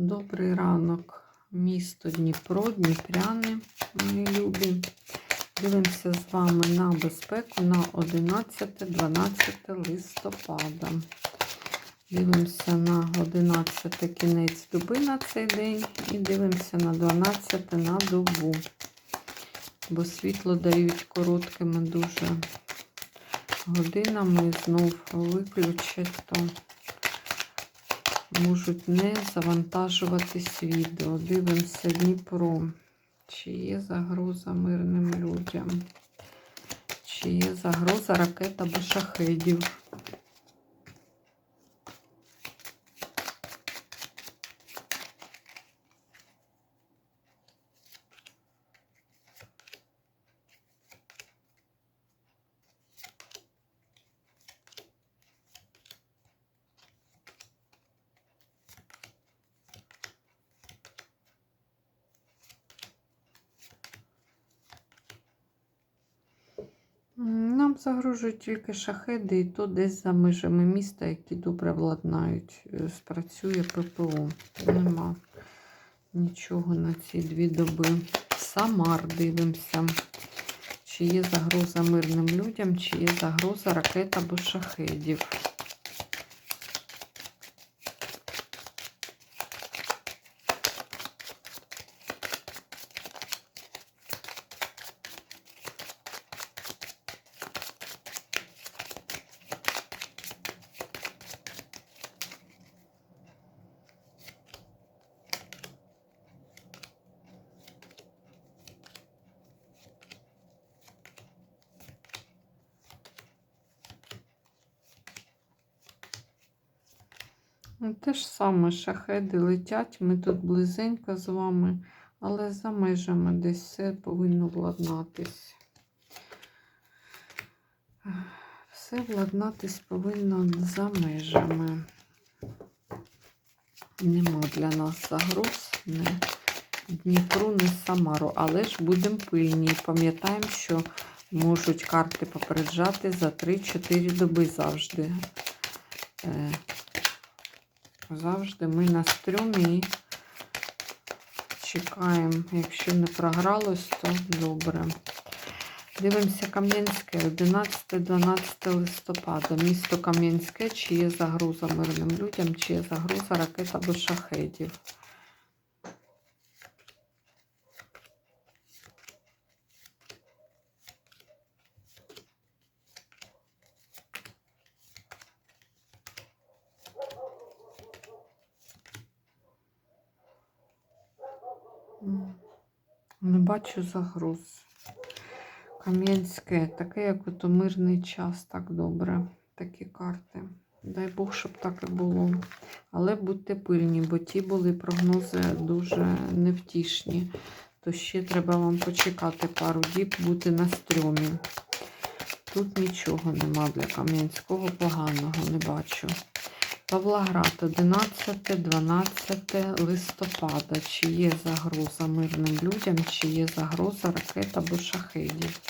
Добрий ранок, місто Дніпро, Дніпряни, мої любі. Дивимося з вами на безпеку на 11-12 листопада. Дивимося на 11 кінець доби на цей день і дивимося на 12 на добу. Бо світло дають короткими дуже годинами знов виключать, то можуть не завантажуватись відео. Дивимося Дніпро. Чи є загроза мирним людям? Чи є загроза ракет або шахедів? Нам загрожують тільки шахеди, і то десь за межами міста, які добре владнають. Е, Спрацює ППО. Нема нічого на ці дві доби. Самар дивимося. Чи є загроза мирним людям, чи є загроза ракет або шахедів. Те ж саме шахеди летять, ми тут близенько з вами, але за межами десь все повинно владнатись. Все владнатись повинно за межами. Нема для нас загроз не Дніпру, не Самару, але ж будемо пильні. Пам'ятаємо, що можуть карти попереджати за 3-4 доби завжди. Завжди ми на стрьомі і чекаємо. Якщо не програлось, то добре. Дивимося Кам'янське, 11-12 листопада. Місто Кам'янське, чи є загроза мирним людям, чи є загроза ракет або шахедів. Не бачу загроз. Кам'янське, таке, як ото мирний час, так добре. Такі карти. Дай Бог, щоб так і було. Але будьте пильні, бо ті були прогнози дуже невтішні. То ще треба вам почекати пару діб, бути на стрьомі. Тут нічого нема для Кам'янського поганого, не бачу. Павлоград, 11-12 листопада. Чи є загроза мирним людям, чи є загроза ракет або шахедів?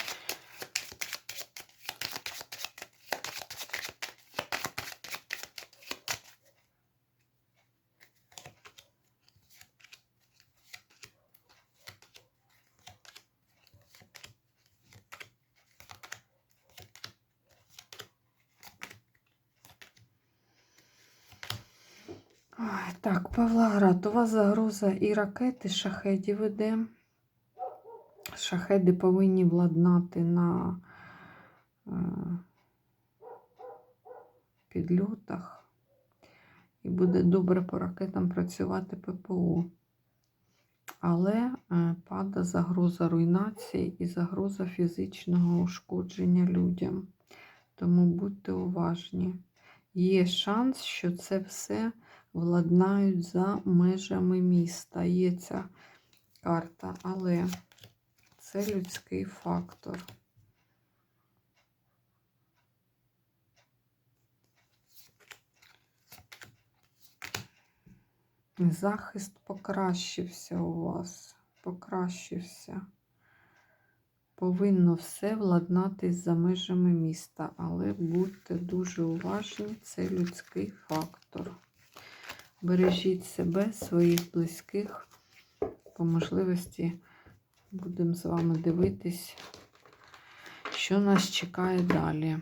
Так, Павлоград, у вас загроза і ракети, шахедів іде. Шахеди повинні владнати на е, підльотах. І буде добре по ракетам працювати ППО. Але е, пада загроза руйнації і загроза фізичного ушкодження людям. Тому будьте уважні. Є шанс, що це все владнають за межами міста. Є ця карта, але це людський фактор. Захист покращився у вас, покращився. Повинно все владнатись за межами міста, але будьте дуже уважні, це людський фактор. Бережіть себе, своїх близьких. По можливості будемо з вами дивитись, що нас чекає далі.